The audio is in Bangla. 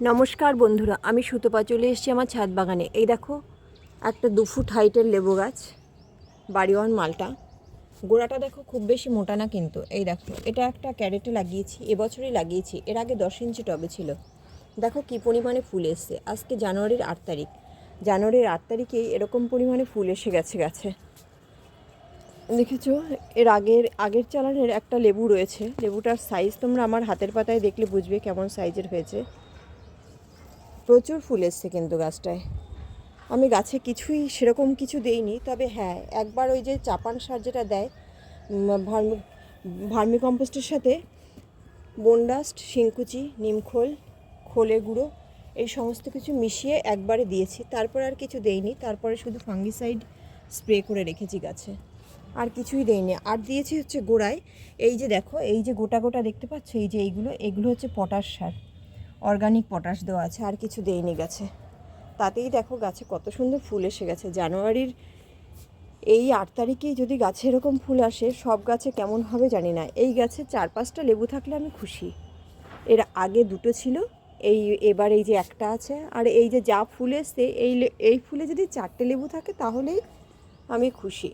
নমস্কার বন্ধুরা, আমি সুতপা চলে এসেছি আমার ছাদ বাগানে। এই দেখো, একটা দু ফুট হাইটের লেবু গাছ, বাড়িওয়ান মালটা। গোড়াটা দেখো খুব বেশি মোটা না কিন্তু, এই দেখো, এটা একটা ক্যারেটে লাগিয়েছি, এবছরই লাগিয়েছি, এর আগে দশ ইঞ্চি টবে ছিল। দেখো কী পরিমাণে ফুল এসছে, আজকে জানুয়ারির আট তারিখ। জানুয়ারির আট তারিখেই এরকম পরিমাণে ফুল এসে গেছে গাছে। দেখেছ, এর আগের আগের চালানের একটা লেবু রয়েছে, লেবুটার সাইজ তোমরা আমার হাতের পাতায় দেখলে বুঝবে কেমন সাইজের হয়েছে। প্রচুর ফুল এসছে কিন্তু গাছটায়। আমি গাছে কিছুই সেরকম কিছু দেইনি, তবে হ্যাঁ একবার ওই যে চাপান সার যেটা দেয় ভার্মি ভার্মি কম্পোস্টের সাথে বনডাস্ট শিংকুচি, নিমখোল খোলে গুঁড়ো, এই সমস্ত কিছু মিশিয়ে একবারে দিয়েছি। তারপর আর কিছু দেইনি, তারপরে শুধু ফাঙ্গিসাইড স্প্রে করে রেখেছি গাছে। আর কিছুই দেইনি। আর দিয়েছি হচ্ছে গোড়ায়, এই যে দেখো, এই যে গোটা গোটা দেখতে পাচ্ছ, এই যে এইগুলো, এগুলো হচ্ছে পটাশ সার। অর্গানিক পটাশ দেওয়া আছে, আর কিছু দেয়নি গাছে। তাতেই দেখো গাছে কত সুন্দর ফুল এসে গেছে। জানুয়ারির এই আট তারিখেই যদি গাছে এরকম ফুল আসে, সব গাছে কেমন হবে জানি না। এই গাছে চার পাঁচটা লেবু থাকলে আমি খুশি। এর আগে দুটো ছিল, এই এবার এই যে একটা আছে, আর এই যে যা ফুল এসছে, এই এই ফুলে যদি চারটে লেবু থাকে, তাহলেই আমি খুশি।